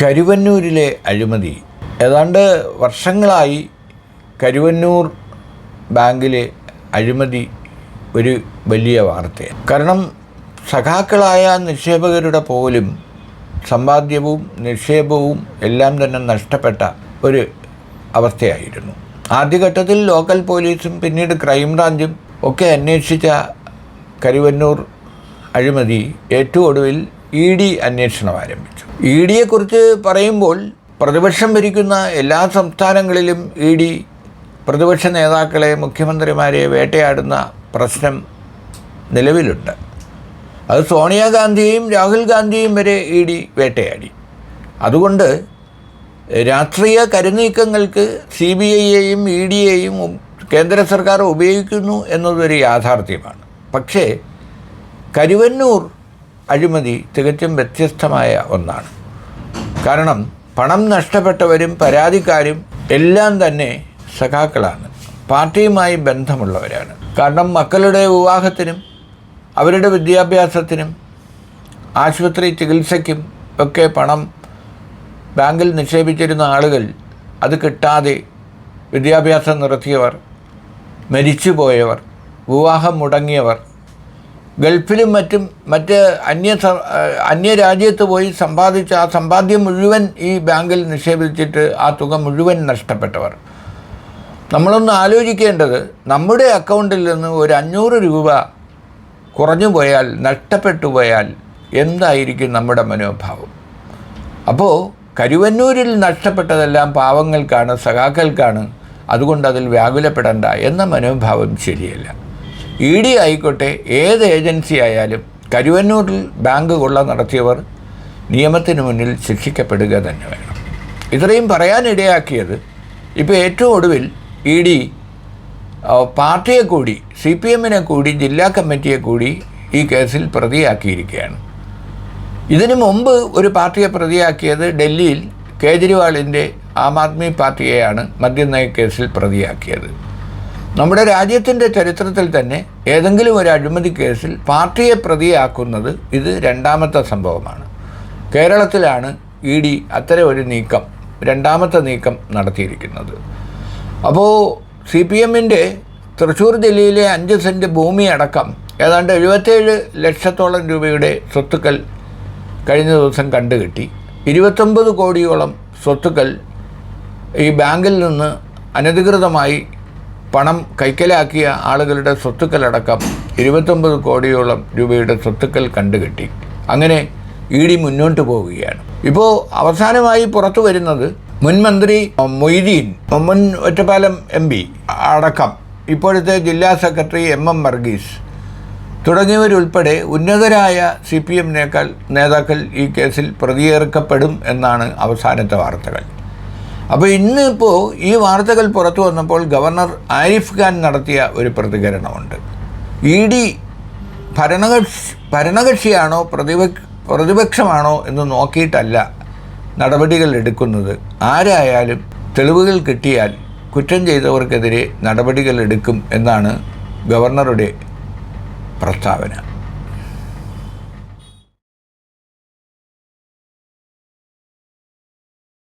കരുവന്നൂരിലെ അഴിമതി. ഏതാണ്ട് വർഷങ്ങളായി കരുവന്നൂർ ബാങ്കിലെ അഴിമതി ഒരു വലിയ വാർത്തയാണ്. കാരണം സഖാക്കളായ നിക്ഷേപകരുടെ പോലും സമ്പാദ്യവും നിക്ഷേപവും എല്ലാം തന്നെ നഷ്ടപ്പെട്ട ഒരു അവസ്ഥയായിരുന്നു. ആദ്യഘട്ടത്തിൽ ലോക്കൽ പോലീസും പിന്നീട് ക്രൈംബ്രാഞ്ചും ഒക്കെ അന്വേഷിച്ച കരുവന്നൂർ അഴിമതി ഏറ്റവും ഒടുവിൽ ഇ ഡി അന്വേഷണം ആരംഭിച്ചു. ഇ ഡിയെക്കുറിച്ച് പറയുമ്പോൾ പ്രതിപക്ഷം ഭരിക്കുന്ന എല്ലാ സംസ്ഥാനങ്ങളിലും ഇ ഡി പ്രതിപക്ഷ നേതാക്കളെ മുഖ്യമന്ത്രിമാരെ വേട്ടയാടുന്ന പ്രശ്നം നിലവിലുണ്ട്. അത് സോണിയാഗാന്ധിയെയും രാഹുൽ ഗാന്ധിയും വരെ ഇ ഡി വേട്ടയാടി. അതുകൊണ്ട് രാഷ്ട്രീയ കരുനീക്കങ്ങൾക്ക് സി ബി ഐയെയും ഇ ഡിയെയും കേന്ദ്ര സർക്കാർ ഉപയോഗിക്കുന്നു എന്നതൊരു യാഥാർത്ഥ്യമാണ്. പക്ഷേ കരുവന്നൂർ അഴിമതി തികച്ചും വ്യത്യസ്തമായ ഒന്നാണ്. കാരണം പണം നഷ്ടപ്പെട്ടവരും പരാതിക്കാരും എല്ലാം തന്നെ സഖാക്കളാണ്. പാർട്ടിയുമായി ബന്ധമുള്ളവരാണ്. കാരണം മക്കളുടെ വിവാഹത്തിനും അവരുടെ വിദ്യാഭ്യാസത്തിനും ആശുപത്രി ചികിത്സയ്ക്കും ഒക്കെ പണം ബാങ്കിൽ നിക്ഷേപിച്ചിരുന്ന ആളുകൾ അത് കിട്ടാതെ വിദ്യാഭ്യാസം നിർത്തിയവർ മരിച്ചുപോയവർ വിവാഹം മുടങ്ങിയവർ ഗൾഫിലും മറ്റും മറ്റ് അന്യ അന്യ അന്യരാജ്യത്ത് പോയി സമ്പാദിച്ച ആ സമ്പാദ്യം മുഴുവൻ ഈ ബാങ്കിൽ നിക്ഷേപിച്ചിട്ട് ആ തുക മുഴുവൻ നഷ്ടപ്പെട്ടവർ. നമ്മളൊന്ന് ആലോചിക്കേണ്ടത് നമ്മുടെ അക്കൗണ്ടിൽ നിന്ന് ഒരു അഞ്ഞൂറ് രൂപ കുറഞ്ഞു പോയാൽ നഷ്ടപ്പെട്ടു പോയാൽ എന്തായിരിക്കും നമ്മുടെ മനോഭാവം? അപ്പോൾ കരുവന്നൂരിൽ നഷ്ടപ്പെട്ടതെല്ലാം പാവങ്ങൾക്കാണ് സഖാക്കൾക്കാണ്. അതുകൊണ്ട് അതിൽ വ്യാകുലപ്പെടേണ്ട എന്ന മനോഭാവം ശരിയല്ല. ഇ ഡി ആയിക്കോട്ടെ ഏത് ഏജൻസി ആയാലും കരുവന്നൂരിൽ ബാങ്ക് കൊള്ള നടത്തിയവർ നിയമത്തിന് മുന്നിൽ ശിക്ഷിക്കപ്പെടുക തന്നെ വേണം. ഇത്രയും പറയാനിടയാക്കിയത് ഇപ്പോൾ ഏറ്റവും ഒടുവിൽ ഇ ഡി പാർട്ടിയെ കൂടി സി പി എമ്മിനെ കൂടി ജില്ലാ കമ്മിറ്റിയെ കൂടി ഈ കേസിൽ പ്രതിയാക്കിയിരിക്കുകയാണ്. ഇതിനു മുമ്പ് ഒരു പാർട്ടിയെ പ്രതിയാക്കിയത് ഡൽഹിയിൽ കേജ്രിവാളിന്റെ ആം ആദ്മി പാർട്ടിയെയാണ് മദ്യനയ കേസിൽ പ്രതിയാക്കിയത്. നമ്മുടെ രാജ്യത്തിന്റെ ചരിത്രത്തിൽ തന്നെ ഏതെങ്കിലും ഒരു അഴിമതി കേസിൽ പാർട്ടിയെ പ്രതിയാക്കുന്നത് ഇത് രണ്ടാമത്തെ സംഭവമാണ്. കേരളത്തിലാണ് ഇ ഡി അത്തരം ഒരു നീക്കം രണ്ടാമത്തെ നീക്കം നടത്തിയിരിക്കുന്നത്. അപ്പോൾ സി പി എമ്മിന്റെ തൃശ്ശൂർ ജില്ലയിലെ അഞ്ച് സെന്റ് ഭൂമി അടക്കം ഏതാണ്ട് എഴുപത്തേഴ് ലക്ഷത്തോളം രൂപയുടെ സ്വത്തുക്കൾ കഴിഞ്ഞ ദിവസം കണ്ടുകിട്ടി. ഇരുപത്തൊമ്പത് കോടിയോളം സ്വത്തുക്കൾ ഈ ബാങ്കിൽ നിന്ന് അനധികൃതമായി പണം കൈക്കലാക്കിയ ആളുകളുടെ സ്വത്തുക്കളടക്കം ഇരുപത്തൊമ്പത് കോടിയോളം രൂപയുടെ സ്വത്തുക്കൾ കണ്ടുകെട്ടി. അങ്ങനെ ഇ ഡി മുന്നോട്ട് പോവുകയാണ്. ഇപ്പോൾ അവസാനമായി പുറത്തു വരുന്നത് മുൻ മന്ത്രി മൊയ്തീൻ മുൻ ഒറ്റപ്പാലം എം പി അടക്കം ഇപ്പോഴത്തെ ജില്ലാ സെക്രട്ടറി എം എം വർഗീസ് തുടങ്ങിയവരുൾപ്പെടെ ഉന്നതരായ സി പി എം നേതാക്കൾ ഈ കേസിൽ പ്രതിയേർക്കപ്പെടും എന്നാണ് അവസാനത്തെ വാർത്തകൾ. അപ്പോൾ ഇന്നിപ്പോൾ ഈ വാർത്തകൾ പുറത്തു വന്നപ്പോൾ ഗവർണർ ആരിഫ് ഖാൻ നടത്തിയ ഒരു പ്രതികരണമുണ്ട്. ഇ ഡി ഭരണകക്ഷി ഭരണകക്ഷിയാണോ പ്രതിപക്ഷ പ്രതിപക്ഷമാണോ എന്ന് നോക്കിയിട്ടല്ല നടപടികൾ എടുക്കുന്നത്. ആരായാലും തെളിവുകൾ കിട്ടിയാൽ കുറ്റം ചെയ്തവർക്കെതിരെ നടപടികൾ എടുക്കും എന്നാണ് ഗവർണറുടെ പ്രസ്താവന.